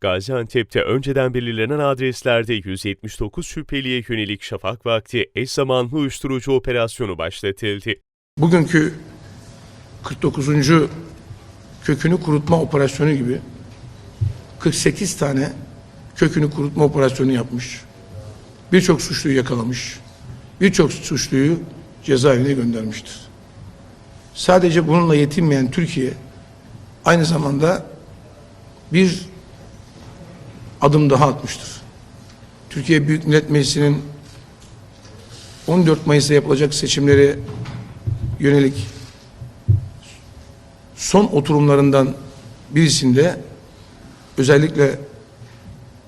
Gaziantep'te önceden belirlenen adreslerde 179 şüpheliye yönelik şafak vakti eş zamanlı uyuşturucu operasyonu başlatıldı. Bugünkü 49. kökünü kurutma operasyonu gibi 48 tane kökünü kurutma operasyonu yapmış. Birçok suçluyu yakalamış. Birçok suçluyu cezaevine göndermiştir. Sadece bununla yetinmeyen Türkiye aynı zamanda bir adım daha atmıştır. Türkiye Büyük Millet Meclisi'nin 14 Mayıs'ta yapılacak seçimlere yönelik son oturumlarından birisinde özellikle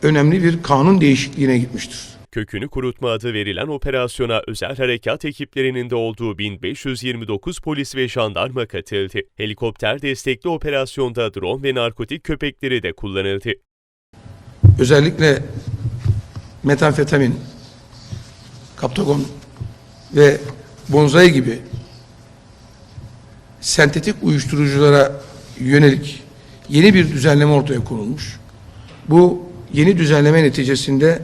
önemli bir kanun değişikliğine gitmiştir. Kökünü kurutma adı verilen operasyona özel harekat ekiplerinin de olduğu 1529 polis ve jandarma katıldı. Helikopter destekli operasyonda drone ve narkotik köpekleri de kullanıldı. Özellikle metamfetamin, kaptagon ve bonzai gibi sentetik uyuşturuculara yönelik yeni bir düzenleme ortaya konulmuş. Bu yeni düzenleme neticesinde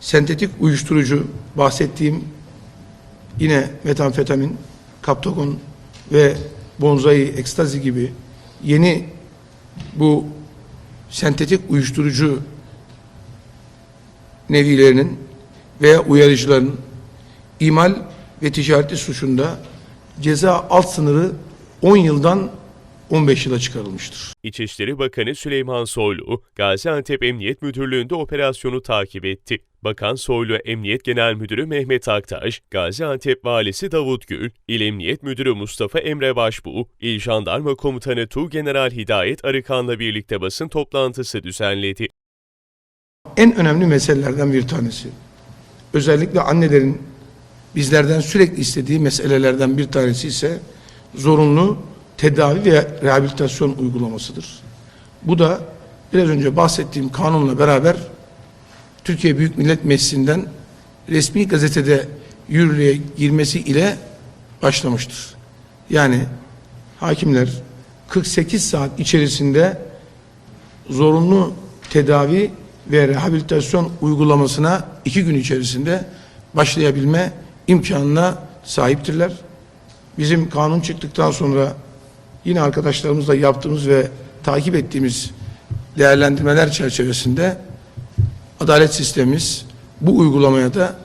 sentetik uyuşturucu bahsettiğim yine metamfetamin, kaptagon ve bonzai, ekstazi gibi yeni bu sentetik uyuşturucu nevilerinin veya uyarıcıların imal ve ticareti suçunda ceza alt sınırı 10 yıldan 15 yıla çıkarılmıştır. İçişleri Bakanı Süleyman Soylu, Gaziantep Emniyet Müdürlüğü'nde operasyonu takip etti. Bakan Soylu, Emniyet Genel Müdürü Mehmet Aktaş, Gaziantep Valisi Davut Gül, İl Emniyet Müdürü Mustafa Emre Başbuğ, İl Jandarma Komutanı Tuğgeneral Hidayet Arıkan'la birlikte basın toplantısı düzenledi. En önemli meselelerden bir tanesi. Özellikle annelerin bizlerden sürekli istediği meselelerden bir tanesi ise zorunlu tedavi ve rehabilitasyon uygulamasıdır. Bu da biraz önce bahsettiğim kanunla beraber Türkiye Büyük Millet Meclisi'nden resmi gazetede yürürlüğe girmesi ile başlamıştır. Yani hakimler 48 saat içerisinde zorunlu tedavi ve rehabilitasyon uygulamasına iki gün içerisinde başlayabilme imkanına sahiptirler. Bizim kanun çıktıktan sonra yine arkadaşlarımızla yaptığımız ve takip ettiğimiz değerlendirmeler çerçevesinde adalet sistemimiz bu uygulamaya da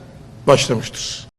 başlamıştır.